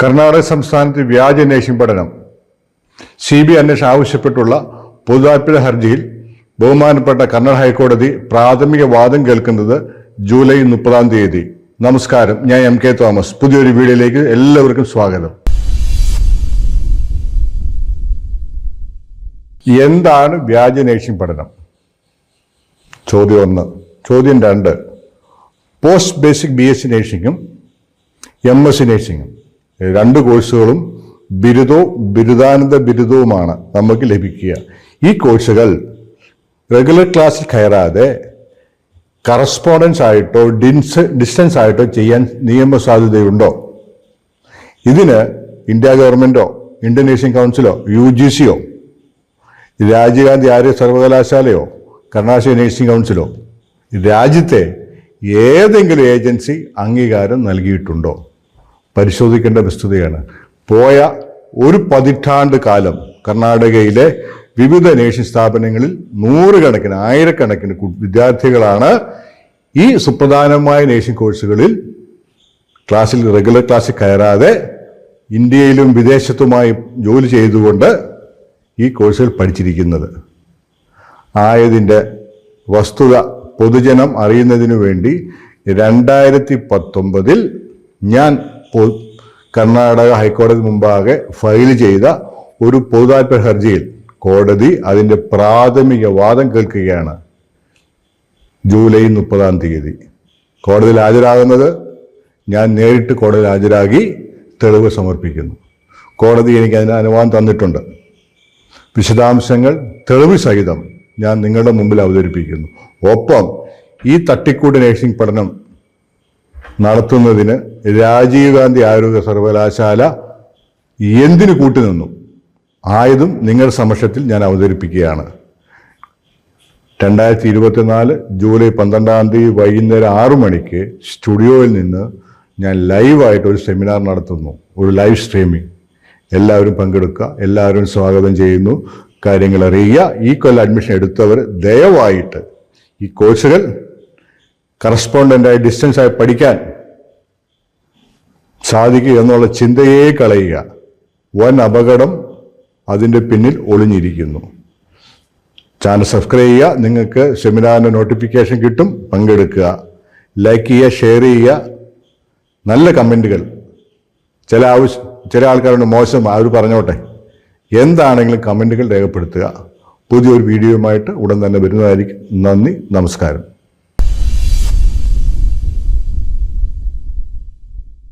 കർണാടക സംസ്ഥാനത്ത് വ്യാജ നേഷിംഗ് പഠനം. സി ബി അന്വേഷണം ആവശ്യപ്പെട്ടുള്ള പൊതുതാൽപര്യ ഹർജിയിൽ ബഹുമാനപ്പെട്ട കർണാടക ഹൈക്കോടതി പ്രാഥമിക വാദം കേൾക്കുന്നത് ജൂലൈ മുപ്പതാം തീയതി. നമസ്കാരം ഞാൻ എം കെ തോമസ്. പുതിയൊരു വീഡിയോയിലേക്ക് എല്ലാവർക്കും സ്വാഗതം. എന്താണ് വ്യാജ നേഷിംഗ് പഠനം? ചോദ്യം ഒന്ന്. ചോദ്യം രണ്ട്. Post basic B S C നേഴ്സിംഗും M S C നേഴ്സിംഗും രണ്ട് കോഴ്സുകളും ബിരുദവും ബിരുദാനന്ദ ബിരുദവുമാണ് നമുക്ക് ലഭിക്കുക. ഈ കോഴ്സുകൾ റെഗുലർ ക്ലാസ്സിൽ കയറാതെ കറസ്പോണ്ടൻസ് ആയിട്ടോ ഡിൻസ് ഡിസ്റ്റൻസ് ആയിട്ടോ ചെയ്യാൻ നിയമസാധ്യതയുണ്ടോ ഇതിന് ഇന്ത്യ ഗവൺമെന്റോ ഇന്ത്യൻ കൗൺസിലോ യു ജി സിയോ രാജീവ് ഗാന്ധി ആര്യ സർവകലാശാലയോ കർണാടക നേഴ്സിംഗ് കൗൺസിലോ രാജ്യത്തെ ഏതെങ്കിലും ഏജൻസി അംഗീകാരം നൽകിയിട്ടുണ്ടോ? പരിശോധിക്കേണ്ട വസ്തുതയാണ്. പോയ ഒരു പതിറ്റാണ്ട് കാലം കർണാടകയിലെ വിവിധ നേഴ്സിംഗ് സ്ഥാപനങ്ങളിൽ നൂറുകണക്കിന് ആയിരക്കണക്കിന് വിദ്യാർത്ഥികളാണ് ഈ സുപ്രധാനമായ നേഴ്സിംഗ് കോഴ്സുകളിൽ ക്ലാസ്സിൽ റെഗുലർ ക്ലാസ്സിൽ കയറാതെ ഇന്ത്യയിലും വിദേശത്തുമായി ജോലി ചെയ്തുകൊണ്ട് ഈ കോഴ്സുകൾ പഠിച്ചിരിക്കുന്നത്. ആയതിന്റെ വസ്തുത പൊതുജനം അറിയുന്നതിനു വേണ്ടി രണ്ടായിരത്തി പത്തൊമ്പതിൽ ഞാൻ കർണാടക ഹൈക്കോടതി മുമ്പാകെ ഫയൽ ചെയ്ത ഒരു പൊതുതാൽപര്യ ഹർജിയിൽ കോടതി അതിന്റെ പ്രാഥമിക വാദം കേൾക്കുകയാണ്. ജൂലൈ മുപ്പതാം തീയതി. കോടതിയിൽ ഹാജരാകുന്നത് ഞാൻ നേരിട്ട് കോടതിയിൽ ഹാജരാക്കി തെളിവ് സമർപ്പിക്കുന്നു. കോടതി എനിക്ക് അതിന് അനുവാദം തന്നിട്ടുണ്ട്. വിശദാംശങ്ങൾ തെളിവ് സഹിതം ഞാൻ നിങ്ങളുടെ മുമ്പിൽ അവതരിപ്പിക്കുന്നു. ഒപ്പം ഈ തട്ടിക്കൂട്ട് നേഴ്സിംഗ് പഠനം നടത്തുന്നതിന് രാജീവ് ഗാന്ധി ആരോഗ്യ സർവകലാശാല എന്തിനു കൂട്ടുനിന്നു ആയതും നിങ്ങളുടെ സമക്ഷത്തിൽ ഞാൻ അവതരിപ്പിക്കുകയാണ്. രണ്ടായിരത്തി ഇരുപത്തിനാല് ജൂലൈ പന്ത്രണ്ടാം തീയതി വൈകുന്നേരം ആറു മണിക്ക് സ്റ്റുഡിയോയിൽ നിന്ന് ഞാൻ ലൈവായിട്ട് ഒരു സെമിനാർ നടത്തുന്നു. ഒരു ലൈവ് സ്ട്രീമിംഗ്. എല്ലാവരും പങ്കെടുക്കുക എല്ലാവരും സ്വാഗതം ചെയ്യുന്നു കാര്യങ്ങൾ അറിയുക. ഈ കൊല്ലം അഡ്മിഷൻ എടുത്തവർ ദയവായിട്ട് ഈ കോഴ്സുകൾ കറസ്പോണ്ടന്റായി ഡിസ്റ്റൻസായി പഠിക്കാൻ സാധിക്കുക എന്നുള്ള ചിന്തയെ കളയുക. വൻ അപകടം അതിന്റെ പിന്നിൽ ഒളിഞ്ഞിരിക്കുന്നു. ചാനൽ സബ്സ്ക്രൈബ് ചെയ്യുക നിങ്ങൾക്ക് സെമിനാറിന്റെ നോട്ടിഫിക്കേഷൻ കിട്ടും പങ്കെടുക്കുക. ലൈക്ക് ചെയ്യുക ഷെയർ ചെയ്യുക. നല്ല കമന്റുകൾ ചില ആവശ്യം ചില ആൾക്കാരുണ്ട് മോശം അവർ പറഞ്ഞോട്ടെ. എന്താണെങ്കിലും കമന്റുകൾ രേഖപ്പെടുത്തുക. പുതിയൊരു വീഡിയോയുമായിട്ട് ഉടൻ തന്നെ വരുന്നതായിരിക്കും. നന്ദി നമസ്കാരം.